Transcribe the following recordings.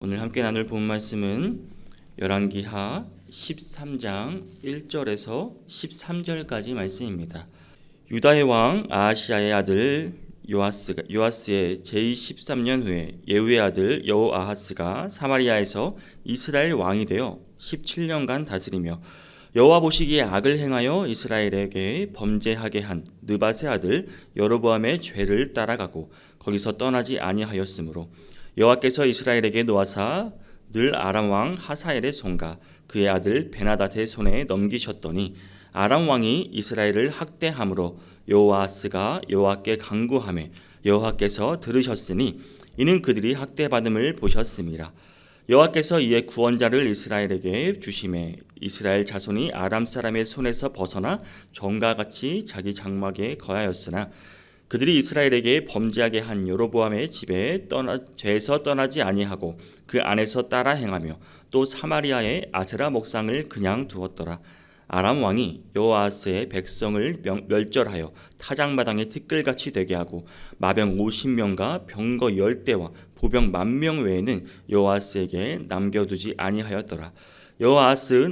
오늘 함께 나눌 본 말씀은 열왕기하 13장 1절에서 13절까지 말씀입니다. 유다의 왕 아하시아의 아들 요아스가 요아스의 제13년 후에 예후의 아들 여호아하스가 사마리아에서 이스라엘 왕이 되어 17년간 다스리며 여호와 보시기에 악을 행하여 이스라엘에게 범죄하게 한 느밧의 아들 여로보암의 죄를 따라가고 거기서 떠나지 아니하였으므로 여호와께서 이스라엘에게 놓아사 늘 아람 왕 하사엘의 손과 그의 아들 베나닷의 손에 넘기셨더니 아람 왕이 이스라엘을 학대함으로 여호아스가 여호와께 간구하매 여호와께서 들으셨으니 이는 그들이 학대받음을 보셨음이라. 여호와께서 이에 구원자를 이스라엘에게 주심에 이스라엘 자손이 아람 사람의 손에서 벗어나 정과 같이 자기 장막에 거하였으나 그들이 이스라엘에게 범죄하게 한 여로보암의 집에 떠나 죄에서 떠나지 아니하고 그 안에서 따라 행하며 또 사마리아의 아세라 목상을 그냥 두었더라. 아람 왕이 여호아스의 백성을 명- 멸절하여 타작마당에 티끌같이 되게 하고 마병 50명과 병거 10대와 보병 만 명 외에는 여호아스에게 남겨두지 아니하였더라. 여호아스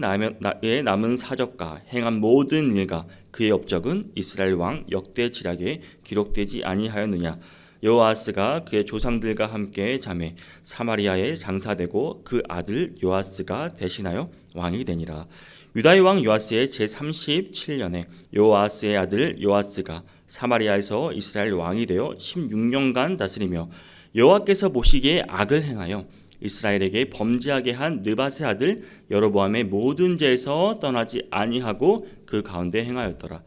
의 남은 사적과 행한 모든 일과 그의 업적은 이스라엘 왕 역대 지략에 기록되지 아니하였느냐? 여호아스가 그의 조상들과 함께 잠에 사마리아에 장사되고 그 아들 요아스가 대신하여 왕이 되니라. 유다의 왕 요아스의 제 37년에 요아스의 아들 요아스가 사마리아에서 이스라엘 왕이 되어 16년간 다스리며 여호와께서 보시기에 악을 행하여 이스라엘에게 범죄하게 한 느밧의 아들 여로보암의 모든 죄에서 떠나지 아니하고 그 가운데 행하였더라.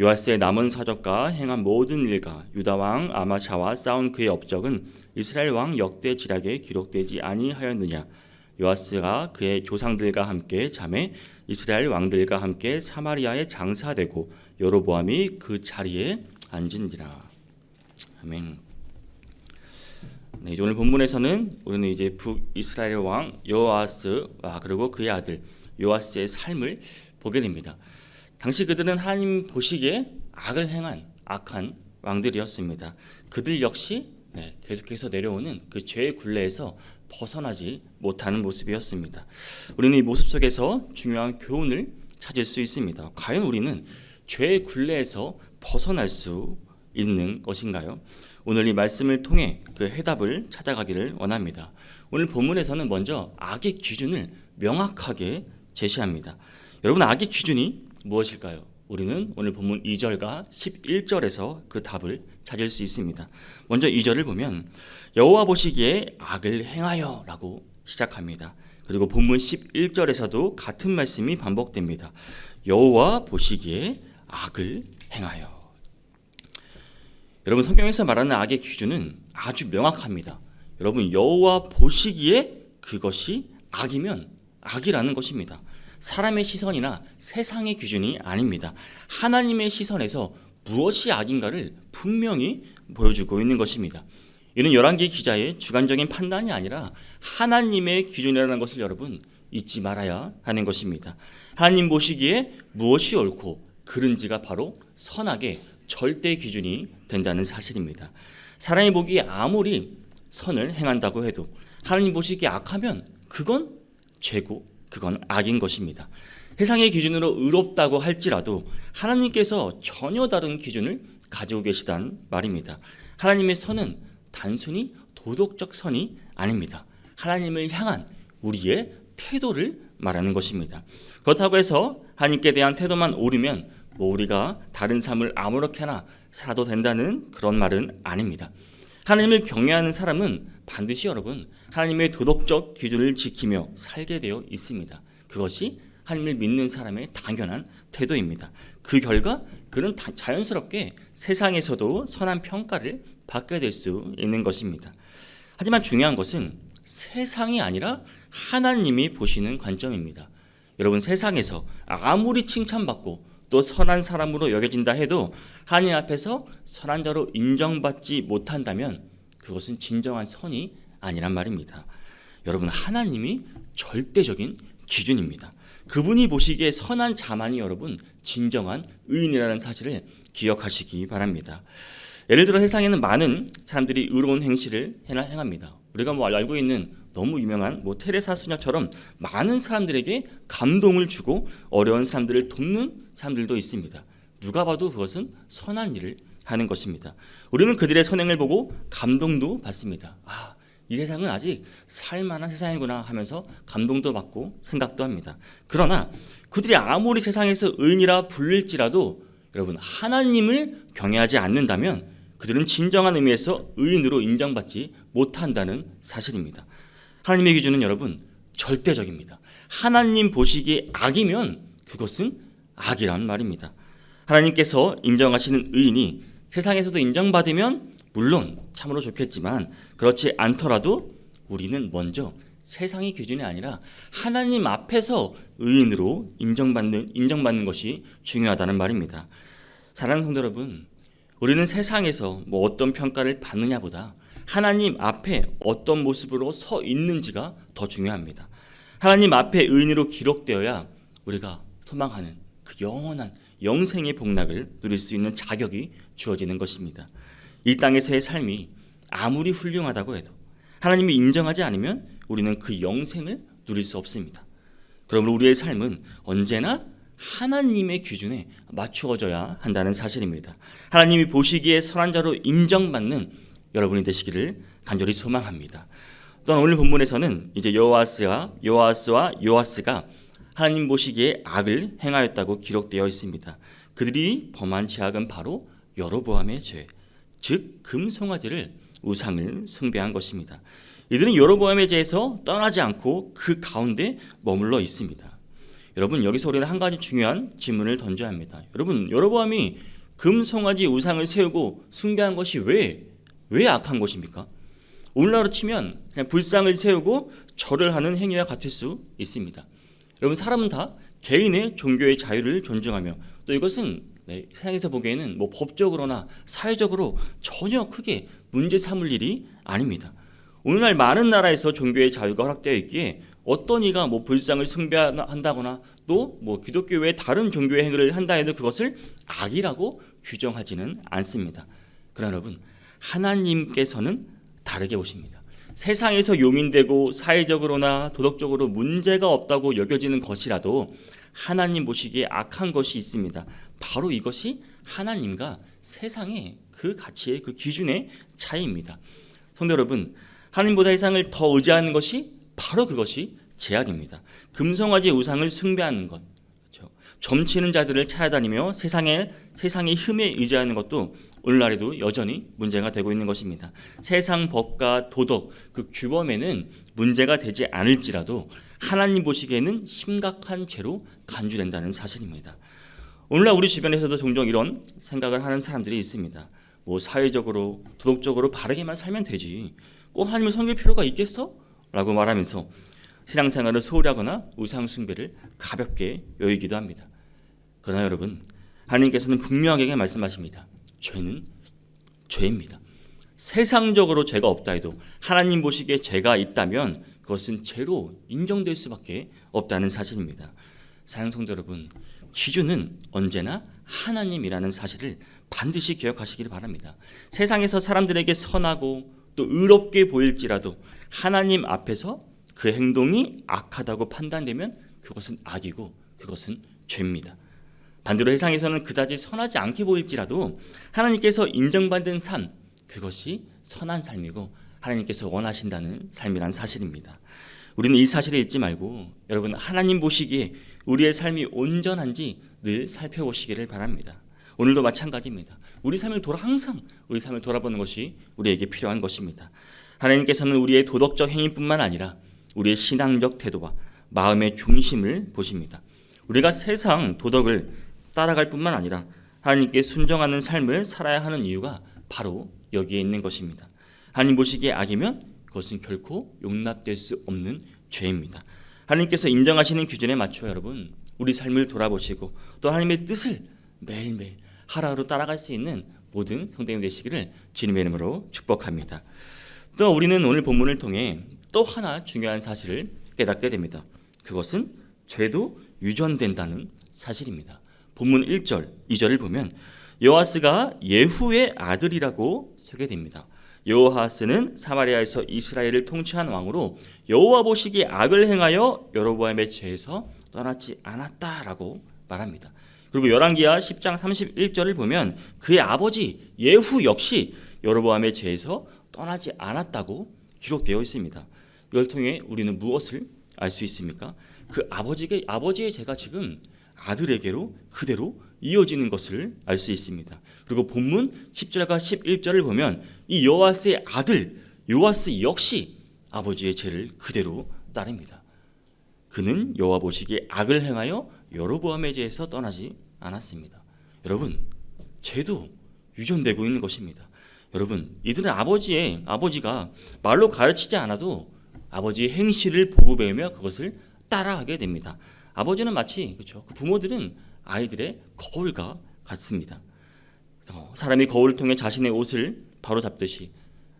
요아스의 남은 사적과 행한 모든 일과 유다 왕 아마샤와 싸운 그의 업적은 이스라엘 왕 역대 지략에 기록되지 아니하였느냐. 요아스가 그의 조상들과 함께 잠에 이스라엘 왕들과 함께 사마리아에 장사되고 여로보암이 그 자리에 앉은지라. 아멘. 네, 이제 오늘 본문에서는 우리는 이제 북이스라엘 왕 요아스와 그리고 그의 아들 요아스의 삶을 보게 됩니다. 당시 그들은 하나님 보시기에 악을 행한 악한 왕들이었습니다. 그들 역시 네, 계속해서 내려오는 그 죄의 굴레에서 벗어나지 못하는 모습이었습니다. 우리는 이 모습 속에서 중요한 교훈을 찾을 수 있습니다. 과연 우리는 죄의 굴레에서 벗어날 수 있는 것인가요? 오늘 이 말씀을 통해 그 해답을 찾아가기를 원합니다. 오늘 본문에서는 먼저 악의 기준을 명확하게 제시합니다. 여러분 악의 기준이 무엇일까요? 우리는 오늘 본문 2절과 11절에서 그 답을 찾을 수 있습니다. 먼저 2절을 보면 여호와 보시기에 악을 행하여라고 시작합니다. 그리고 본문 11절에서도 같은 말씀이 반복됩니다. 여호와 보시기에 악을 행하여. 여러분 성경에서 말하는 악의 기준은 아주 명확합니다. 여러분 여호와 보시기에 그것이 악이면 악이라는 것입니다. 사람의 시선이나 세상의 기준이 아닙니다. 하나님의 시선에서 무엇이 악인가를 분명히 보여주고 있는 것입니다. 이는 열왕기 기자의 주관적인 판단이 아니라 하나님의 기준이라는 것을 여러분 잊지 말아야 하는 것입니다. 하나님 보시기에 무엇이 옳고 그른지가 바로 선악의 절대 기준이 된다는 사실입니다. 사람이 보기에 아무리 선을 행한다고 해도 하나님 보시기에 악하면 그건 죄고 그건 악인 것입니다. 세상의 기준으로 의롭다고 할지라도 하나님께서 전혀 다른 기준을 가지고 계시단 말입니다. 하나님의 선은 단순히 도덕적 선이 아닙니다. 하나님을 향한 우리의 태도를 말하는 것입니다. 그렇다고 해서 하나님께 대한 태도만 옳으면 뭐 우리가 다른 삶을 아무렇게나 살아도 된다는 그런 말은 아닙니다. 하나님을 경외하는 사람은 반드시 여러분 하나님의 도덕적 기준을 지키며 살게 되어 있습니다. 그것이 하나님을 믿는 사람의 당연한 태도입니다. 그 결과 그는 자연스럽게 세상에서도 선한 평가를 받게 될 수 있는 것입니다. 하지만 중요한 것은 세상이 아니라 하나님이 보시는 관점입니다. 여러분 세상에서 아무리 칭찬받고 또 선한 사람으로 여겨진다 해도 하나님 앞에서 선한 자로 인정받지 못한다면 그것은 진정한 선이 아니란 말입니다. 여러분 하나님이 절대적인 기준입니다. 그분이 보시기에 선한 자만이 여러분 진정한 의인이라는 사실을 기억하시기 바랍니다. 예를 들어 세상에는 많은 사람들이 의로운 행실을 행합니다. 우리가 뭐 알고 있는 너무 유명한 뭐 테레사 수녀처럼 많은 사람들에게 감동을 주고 어려운 사람들을 돕는 사람들도 있습니다. 누가 봐도 그것은 선한 일을 하는 것입니다. 우리는 그들의 선행을 보고 감동도 받습니다. 아, 이 세상은 아직 살만한 세상이구나 하면서 감동도 받고 생각도 합니다. 그러나 그들이 아무리 세상에서 의인이라 불릴지라도 여러분 하나님을 경외하지 않는다면 그들은 진정한 의미에서 의인으로 인정받지 못한다는 사실입니다. 하나님의 기준은 여러분 절대적입니다. 하나님 보시기에 악이면 그것은 악이란 말입니다. 하나님께서 인정하시는 의인이 세상에서도 인정받으면 물론 참으로 좋겠지만 그렇지 않더라도 우리는 먼저 세상의 기준이 아니라 하나님 앞에서 의인으로 인정받는 인정받는 것이 중요하다는 말입니다. 사랑하는 성도 여러분, 우리는 세상에서 뭐 어떤 평가를 받느냐보다 하나님 앞에 어떤 모습으로 서 있는지가 더 중요합니다. 하나님 앞에 의인으로 기록되어야 우리가 소망하는 그 영원한 영생의 복락을 누릴 수 있는 자격이 주어지는 것입니다. 이 땅에서의 삶이 아무리 훌륭하다고 해도 하나님이 인정하지 않으면 우리는 그 영생을 누릴 수 없습니다. 그러므로 우리의 삶은 언제나 하나님의 기준에 맞추어져야 한다는 사실입니다. 하나님이 보시기에 선한 자로 인정받는 여러분이 되시기를 간절히 소망합니다. 또한 오늘 본문에서는 이제 여호와스와 여호와스와 요아스가 하나님 보시기에 악을 행하였다고 기록되어 있습니다. 그들이 범한 죄악은 바로 여로보암의 죄, 즉 금송아지를 우상을 숭배한 것입니다. 이들은 여로보암의 죄에서 떠나지 않고 그 가운데 머물러 있습니다. 여러분 여기서 우리는 한 가지 중요한 질문을 던져야 합니다. 여러분 여로보암이 금송아지 우상을 세우고 숭배한 것이 왜 왜 악한 것입니까? 오늘날로 치면 그냥 불상을 세우고 절을 하는 행위와 같을 수 있습니다. 여러분 사람은 다 개인의 종교의 자유를 존중하며 또 이것은 네, 세상에서 보기에는 뭐 법적으로나 사회적으로 전혀 크게 문제 삼을 일이 아닙니다. 오늘날 많은 나라에서 종교의 자유가 허락되어 있기에 어떤 이가 뭐 불상을 숭배한다거나 또 뭐 기독교 외 다른 종교의 행위를 한다 해도 그것을 악이라고 규정하지는 않습니다. 그러나 여러분 하나님께서는 다르게 보십니다. 세상에서 용인되고 사회적으로나 도덕적으로 문제가 없다고 여겨지는 것이라도 하나님 보시기에 악한 것이 있습니다. 바로 이것이 하나님과 세상의 그 가치의 그 기준의 차이입니다. 성도 여러분, 하나님보다 세상을 더 의지하는 것이 바로 그것이 제약입니다. 금송아지 우상을 숭배하는 것, 그렇죠? 점치는 자들을 찾아다니며 세상의 세상의 흠에 의지하는 것도 오늘날에도 여전히 문제가 되고 있는 것입니다. 세상 법과 도덕 그 규범에는 문제가 되지 않을지라도 하나님 보시기에는 심각한 죄로 간주된다는 사실입니다. 오늘날 우리 주변에서도 종종 이런 생각을 하는 사람들이 있습니다. 뭐 사회적으로 도덕적으로 바르게만 살면 되지. 꼭 하나님을 섬길 필요가 있겠어? 라고 말하면서 신앙생활을 소홀히 하거나 우상 숭배를 가볍게 여기기도 합니다. 그러나 여러분, 하나님께서는 분명하게 말씀하십니다. 죄는 죄입니다. 세상적으로 죄가 없다 해도 하나님 보시기에 죄가 있다면 그것은 죄로 인정될 수밖에 없다는 사실입니다. 사랑 성도 여러분, 기준은 언제나 하나님이라는 사실을 반드시 기억하시기를 바랍니다. 세상에서 사람들에게 선하고 또 의롭게 보일지라도 하나님 앞에서 그 행동이 악하다고 판단되면 그것은 악이고 그것은 죄입니다. 반대로 세상에서는 그다지 선하지 않게 보일지라도 하나님께서 인정받은 삶 그것이 선한 삶이고 하나님께서 원하신다는 삶이란 사실입니다. 우리는 이 사실을 잊지 말고 여러분 하나님 보시기에 우리의 삶이 온전한지 늘 살펴보시기를 바랍니다. 오늘도 마찬가지입니다. 우리 삶을 돌아 항상 우리 삶을 돌아보는 것이 우리에게 필요한 것입니다. 하나님께서는 우리의 도덕적 행위뿐만 아니라 우리의 신앙적 태도와 마음의 중심을 보십니다. 우리가 세상 도덕을 따라갈 뿐만 아니라 하나님께 순정하는 삶을 살아야 하는 이유가 바로 여기에 있는 것입니다. 하나님 보시기에 악이면 그것은 결코 용납될 수 없는 죄입니다. 하나님께서 인정하시는 기준에 맞춰 여러분 우리 삶을 돌아보시고 또 하나님의 뜻을 매일매일 하루하루 따라갈 수 있는 모든 성도님 되시기를 주님의 이름으로 축복합니다. 또 우리는 오늘 본문을 통해 또 하나 중요한 사실을 깨닫게 됩니다. 그것은 죄도 유전된다는 사실입니다. 본문 1절, 2절을 보면 여호와스가 예후의 아들이라고 소개됩니다. 여호아스는 사마리아에서 이스라엘을 통치한 왕으로 여호와 보시기에 악을 행하여 여로보암의 죄에서 떠났지 않았다라고 말합니다. 그리고 열왕기하 10장 31절을 보면 그의 아버지 예후 역시 여로보암의 죄에서 떠나지 않았다고 기록되어 있습니다. 이걸 통해 우리는 무엇을 알 수 있습니까? 그 아버지의 아버지의 죄가 지금 아들에게로 그대로 이어지는 것을 알 수 있습니다. 그리고 본문 10절과 11절을 보면 이 요아스의 아들 요아스 역시 아버지의 죄를 그대로 따릅니다. 그는 여호와 보시기에 악을 행하여 여로보암의 죄에서 떠나지 않았습니다. 여러분, 죄도 유전되고 있는 것입니다. 여러분, 이들은 아버지의 아버지가 말로 가르치지 않아도 아버지의 행실을 보고 배우며 그것을 따라하게 됩니다. 아버지는 마치 그렇죠. 그 부모들은 아이들의 거울과 같습니다. 어, 사람이 거울을 통해 자신의 옷을 바로 잡듯이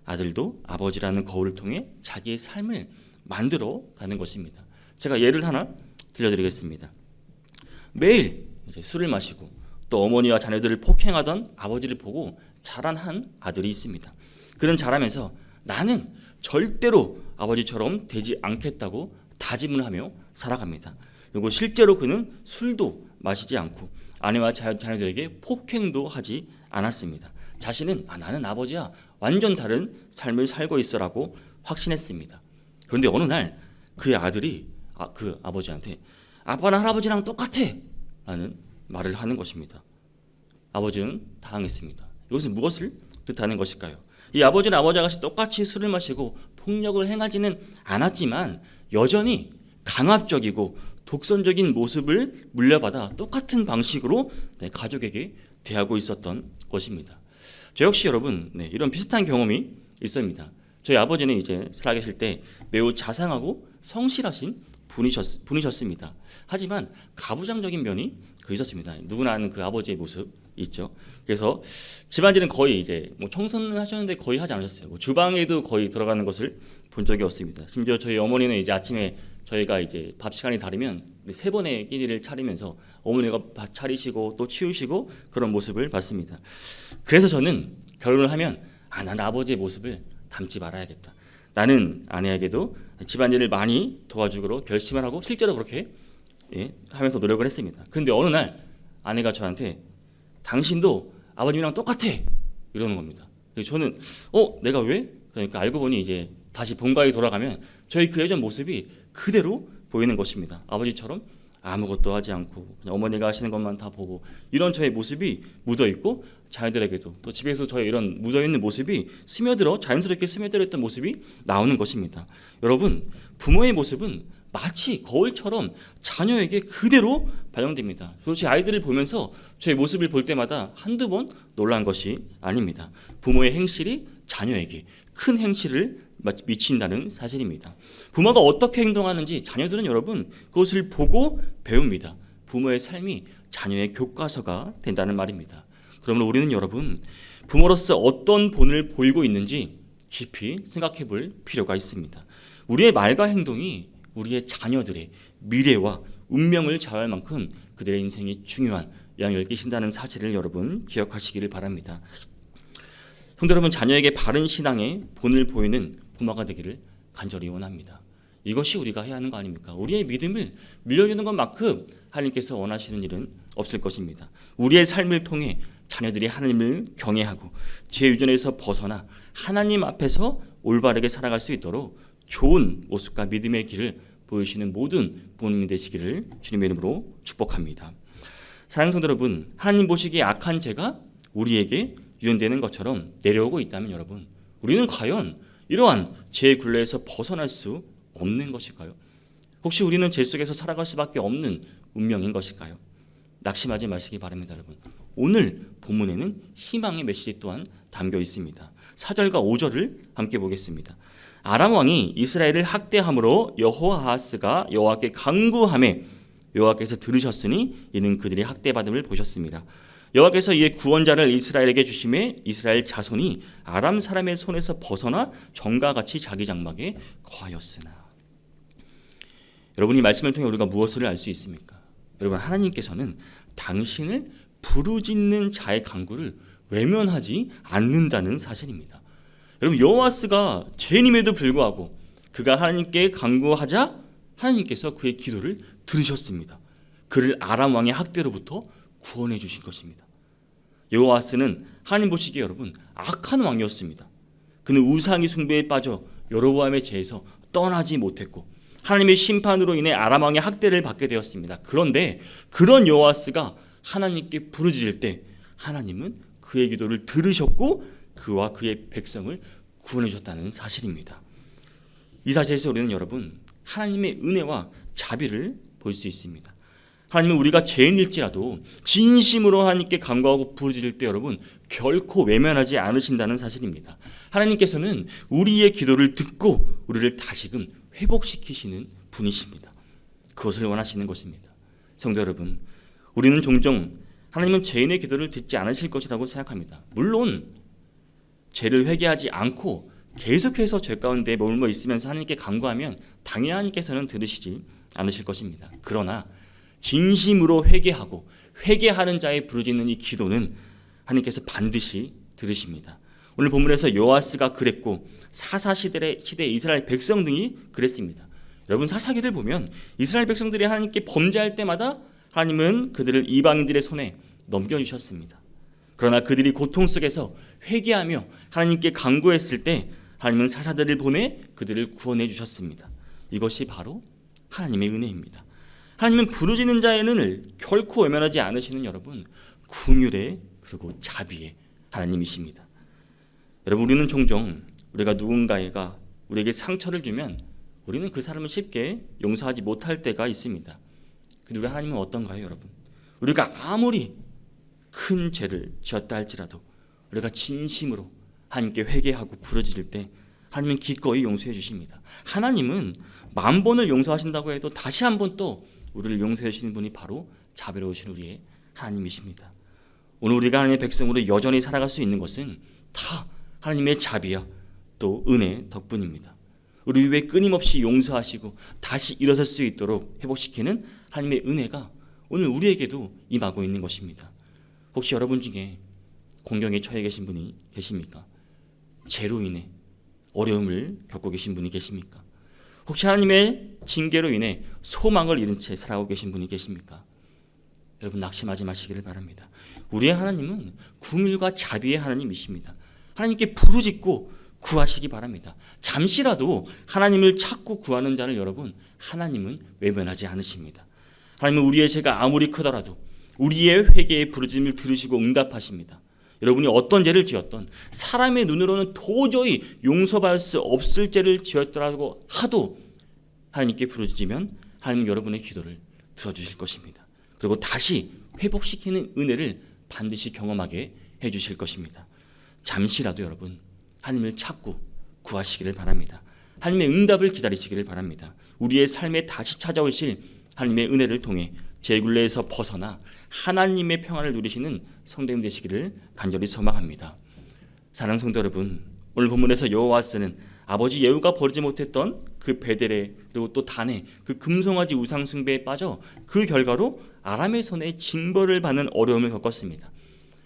아들도 아버지라는 거울을 통해 자기의 삶을 만들어 가는 것입니다. 제가 예를 하나 들려드리겠습니다. 매일 술을 마시고 또 어머니와 자녀들을 폭행하던 아버지를 보고 자란 한 아들이 있습니다. 그는 자라면서 나는 절대로 아버지처럼 되지 않겠다고 다짐을 하며 살아갑니다. 그리고 실제로 그는 술도 마시지 않고 아내와 자- 자녀들에게 폭행도 하지 않았습니다. 자신은 아, 나는 아버지야 완전 다른 삶을 살고 있어라고 확신했습니다. 그런데 어느 날 그의 아들이 아, 그 아버지한테 아빠는 할아버지랑 똑같아 라는 말을 하는 것입니다. 아버지는 당황했습니다. 이것은 무엇을 뜻하는 것일까요? 이 아버지는 아버지 아가씨 똑같이 술을 마시고 폭력을 행하지는 않았지만 여전히 강압적이고 독선적인 모습을 물려받아 똑같은 방식으로 네, 가족에게 대하고 있었던 것입니다. 저 역시 여러분 네, 이런 비슷한 경험이 있습니다. 저희 아버지는 이제 살아계실 때 매우 자상하고 성실하신 분이셨, 분이셨습니다. 하지만 가부장적인 면이 그 있었습니다. 누구나 아는 그 아버지의 모습 있죠. 그래서 집안일은 거의 이제 뭐 청소는 하셨는데 거의 하지 않으셨어요. 뭐 주방에도 거의 들어가는 것을 본 적이 없습니다. 심지어 저희 어머니는 이제 아침에 저희가 이제 밥 시간이 다르면 세 번의 끼니를 차리면서 어머니가 밥 차리시고 또 치우시고 그런 모습을 봤습니다. 그래서 저는 결혼을 하면 아, 난 아버지의 모습을 닮지 말아야겠다. 나는 아내에게도 집안일을 많이 도와주기로 결심을 하고 실제로 그렇게 예, 하면서 노력을 했습니다. 근데 어느 날 아내가 저한테 당신도 아버님이랑 똑같아 이러는 겁니다. 저는 어 내가 왜? 그러니까 알고 보니 이제 다시 본가에 돌아가면 저희 그 예전 모습이 그대로 보이는 것입니다. 아버지처럼 아무것도 하지 않고 어머니가 하시는 것만 다 보고 이런 저의 모습이 묻어 있고 자녀들에게도 또 집에서 저의 이런 묻어 있는 모습이 스며들어 자연스럽게 스며들어 있던 모습이 나오는 것입니다. 여러분 부모의 모습은 마치 거울처럼 자녀에게 그대로 반영됩니다. 제 아이들을 보면서 저의 모습을 볼 때마다 한두 번 놀란 것이 아닙니다. 부모의 행실이 자녀에게 큰 행실을 미친다는 사실입니다. 부모가 어떻게 행동하는지 자녀들은 여러분 그것을 보고 배웁니다. 부모의 삶이 자녀의 교과서가 된다는 말입니다. 그러면 우리는 여러분 부모로서 어떤 본을 보이고 있는지 깊이 생각해 볼 필요가 있습니다. 우리의 말과 행동이 우리의 자녀들의 미래와 운명을 좌우할 만큼 그들의 인생이 중요한 영향을 끼친다는 사실을 여러분 기억하시기를 바랍니다. 성도 여러분 자녀에게 바른 신앙의 본을 보이는 부모가 되기를 간절히 원합니다. 이것이 우리가 해야 하는 거 아닙니까? 우리의 믿음을 밀려주는 것만큼 하나님께서 원하시는 일은 없을 것입니다. 우리의 삶을 통해 자녀들이 하나님을 경외하고 죄 유전에서 벗어나 하나님 앞에서 올바르게 살아갈 수 있도록 좋은 모습과 믿음의 길을 보여주시는 모든 부모님 되시기를 주님의 이름으로 축복합니다. 사랑하는 성도 여러분, 하나님 보시기에 악한 죄가 우리에게 유연되는 것처럼 내려오고 있다면 여러분, 우리는 과연 이러한 죄의 굴레에서 벗어날 수 없는 것일까요? 혹시 우리는 죄 속에서 살아갈 수밖에 없는 운명인 것일까요? 낙심하지 마시기 바랍니다, 여러분. 오늘 본문에는 희망의 메시지 또한 담겨 있습니다. 4절과 5절을 함께 보겠습니다. 아람 왕이 이스라엘을 학대함으로 여호아하스가 여호와께 강구함에 여호와께서 들으셨으니 이는 그들이 학대받음을 보셨습니다. 여호와께서 이에 구원자를 이스라엘에게 주심에 이스라엘 자손이 아람 사람의 손에서 벗어나 정과 같이 자기 장막에 거하였으나 여러분 이 말씀을 통해 우리가 무엇을 알 수 있습니까? 여러분 하나님께서는 당신을 부르짖는 자의 간구를 외면하지 않는다는 사실입니다. 여러분 여호와스가 죄인임에도 불구하고 그가 하나님께 간구하자 하나님께서 그의 기도를 들으셨습니다. 그를 아람 왕의 학대로부터 구원해 주신 것입니다. 여호와스는 하나님 보시기에 여러분 악한 왕이었습니다. 그는 우상의 숭배에 빠져 여로보암의 죄에서 떠나지 못했고 하나님의 심판으로 인해 아람 왕의 학대를 받게 되었습니다. 그런데 그런 여호와스가 하나님께 부르짖을 때 하나님은 그의 기도를 들으셨고 그와 그의 백성을 구원해 주셨다는 사실입니다. 이 사실에서 우리는 여러분 하나님의 은혜와 자비를 볼 수 있습니다. 하나님은 우리가 죄인일지라도 진심으로 하나님께 간구하고 부르짖을 때 여러분 결코 외면하지 않으신다는 사실입니다. 하나님께서는 우리의 기도를 듣고 우리를 다시금 회복시키시는 분이십니다. 그것을 원하시는 것입니다. 성도 여러분, 우리는 종종 하나님은 죄인의 기도를 듣지 않으실 것이라고 생각합니다. 물론 죄를 회개하지 않고 계속해서 죄 가운데 머물러 있으면서 하나님께 간구하면 당연히 하나님께서는 들으시지 않으실 것입니다. 그러나 진심으로 회개하고 회개하는 자의 부르짖는 이 기도는 하나님께서 반드시 들으십니다. 오늘 본문에서 요아스가 그랬고 사사 시대 시대 이스라엘 백성 등이 그랬습니다. 여러분 사사기를 보면 이스라엘 백성들이 하나님께 범죄할 때마다 하나님은 그들을 이방인들의 손에 넘겨 주셨습니다. 그러나 그들이 고통 속에서 회개하며 하나님께 간구했을 때 하나님은 사사들을 보내 그들을 구원해 주셨습니다. 이것이 바로 하나님의 은혜입니다. 하나님은 부르짖는 자에는 결코 외면하지 않으시는 여러분 궁율의 그리고 자비의 하나님이십니다. 여러분 우리는 종종 우리가 누군가가 우리에게 상처를 주면 우리는 그 사람을 쉽게 용서하지 못할 때가 있습니다. 근데 우리 하나님은 어떤가요, 여러분? 우리가 아무리 큰 죄를 지었다 할지라도 우리가 진심으로 하나님께 회개하고 부르짖을 때 하나님은 기꺼이 용서해 주십니다. 하나님은 만 번을 용서하신다고 해도 다시 한 번 또 우리를 용서해 주시는 분이 바로 자비로우신 우리의 하나님이십니다. 오늘 우리가 하나님의 백성으로 여전히 살아갈 수 있는 것은 다 하나님의 자비야 또 은혜 덕분입니다. 우리 위해 끊임없이 용서하시고 다시 일어설 수 있도록 회복시키는 하나님의 은혜가 오늘 우리에게도 임하고 있는 것입니다. 혹시 여러분 중에 공경에 처해 계신 분이 계십니까? 죄로 인해 어려움을 겪고 계신 분이 계십니까? 혹시 하나님의 징계로 인해 소망을 잃은 채 살아가고 계신 분이 계십니까? 여러분 낙심하지 마시기를 바랍니다. 우리의 하나님은 궁율과 자비의 하나님이십니다. 하나님께 부르짖고 구하시기 바랍니다. 잠시라도 하나님을 찾고 구하는 자를 여러분 하나님은 외면하지 않으십니다. 하나님은 우리의 죄가 아무리 크더라도 우리의 회개의 부르짖음을 들으시고 응답하십니다. 여러분이 어떤 죄를 지었던 사람의 눈으로는 도저히 용서받을 수 없을 죄를 지었더라고 하도 하나님께 부르짖으면 하나님 여러분의 기도를 들어주실 것입니다. 그리고 다시 회복시키는 은혜를 반드시 경험하게 해주실 것입니다. 잠시라도 여러분 하나님을 찾고 구하시기를 바랍니다. 하나님의 응답을 기다리시기를 바랍니다. 우리의 삶에 다시 찾아오실 하나님의 은혜를 통해 제 굴레에서 벗어나 하나님의 평안을 누리시는 성도님 되시기를 간절히 소망합니다. 사랑하는 성도 여러분, 오늘 본문에서 여호와스는 아버지 예후가 버리지 못했던 그 베델에 그리고 또 단에 그 금송아지 우상 숭배에 빠져 그 결과로 아람의 손에 징벌을 받는 어려움을 겪었습니다.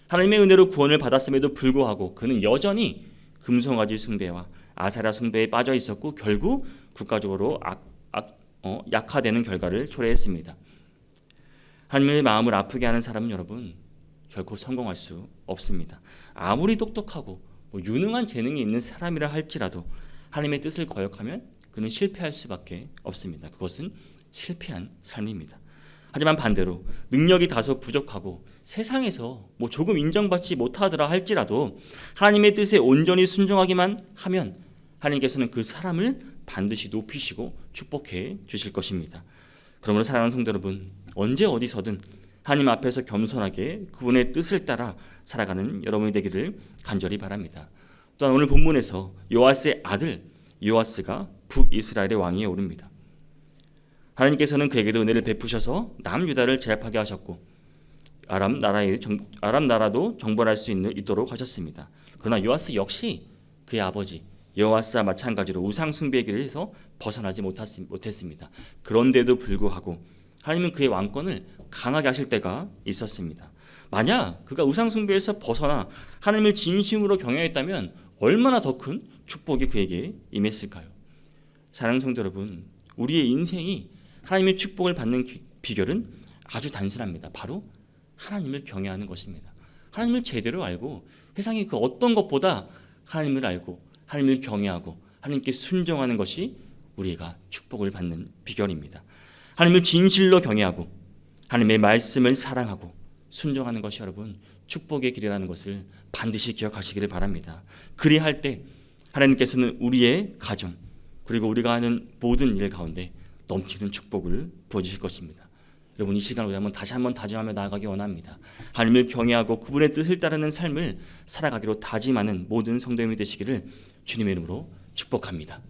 하나님의 은혜로 구원을 받았음에도 불구하고 그는 여전히 금송아지 숭배와 아사라 숭배에 빠져 있었고 결국 국가적으로 악, 악, 어, 약화되는 결과를 초래했습니다. 하나님의 마음을 아프게 하는 사람은 여러분 결코 성공할 수 없습니다. 아무리 똑똑하고 뭐 유능한 재능이 있는 사람이라 할지라도 하나님의 뜻을 거역하면 그는 실패할 수밖에 없습니다. 그것은 실패한 삶입니다. 하지만 반대로 능력이 다소 부족하고 세상에서 뭐 조금 인정받지 못하더라 할지라도 하나님의 뜻에 온전히 순종하기만 하면 하나님께서는 그 사람을 반드시 높이시고 축복해 주실 것입니다. 그러므로 사랑하는 성도 여러분, 언제 어디서든 하나님 앞에서 겸손하게 그분의 뜻을 따라 살아가는 여러분이 되기를 간절히 바랍니다. 또한 오늘 본문에서 요아스의 아들 요아스가 북이스라엘의 왕위에 오릅니다. 하나님께서는 그에게도 은혜를 베푸셔서 남유다를 제압하게 하셨고 아람 나라의 정, 아람 나라도 정벌할 수 있는 있도록 하셨습니다. 그러나 요아스 역시 그의 아버지 여호와스와 마찬가지로 우상 숭배의 길을 해서 벗어나지 못했습니다. 그런데도 불구하고 하나님은 그의 왕권을 강하게 하실 때가 있었습니다. 만약 그가 우상 숭배에서 벗어나 하나님을 진심으로 경외했다면 얼마나 더 큰 축복이 그에게 임했을까요? 사랑하는 성도 여러분, 우리의 인생이 하나님의 축복을 받는 기- 비결은 아주 단순합니다. 바로 하나님을 경외하는 것입니다. 하나님을 제대로 알고 세상의 그 어떤 것보다 하나님을 알고 하나님을 경외하고 하나님께 순종하는 것이 우리가 축복을 받는 비결입니다. 하나님을 진실로 경외하고 하나님의 말씀을 사랑하고 순종하는 것이 여러분 축복의 길이라는 것을 반드시 기억하시기를 바랍니다. 그리할 때 하나님께서는 우리의 가정 그리고 우리가 하는 모든 일 가운데 넘치는 축복을 부어주실 것입니다. 여러분 이 시간 우리 한번 다시 한번 다짐하며 나아가기 원합니다. 하나님을 경외하고 그분의 뜻을 따르는 삶을 살아가기로 다짐하는 모든 성도님이 되시기를 주님의 이름으로 축복합니다.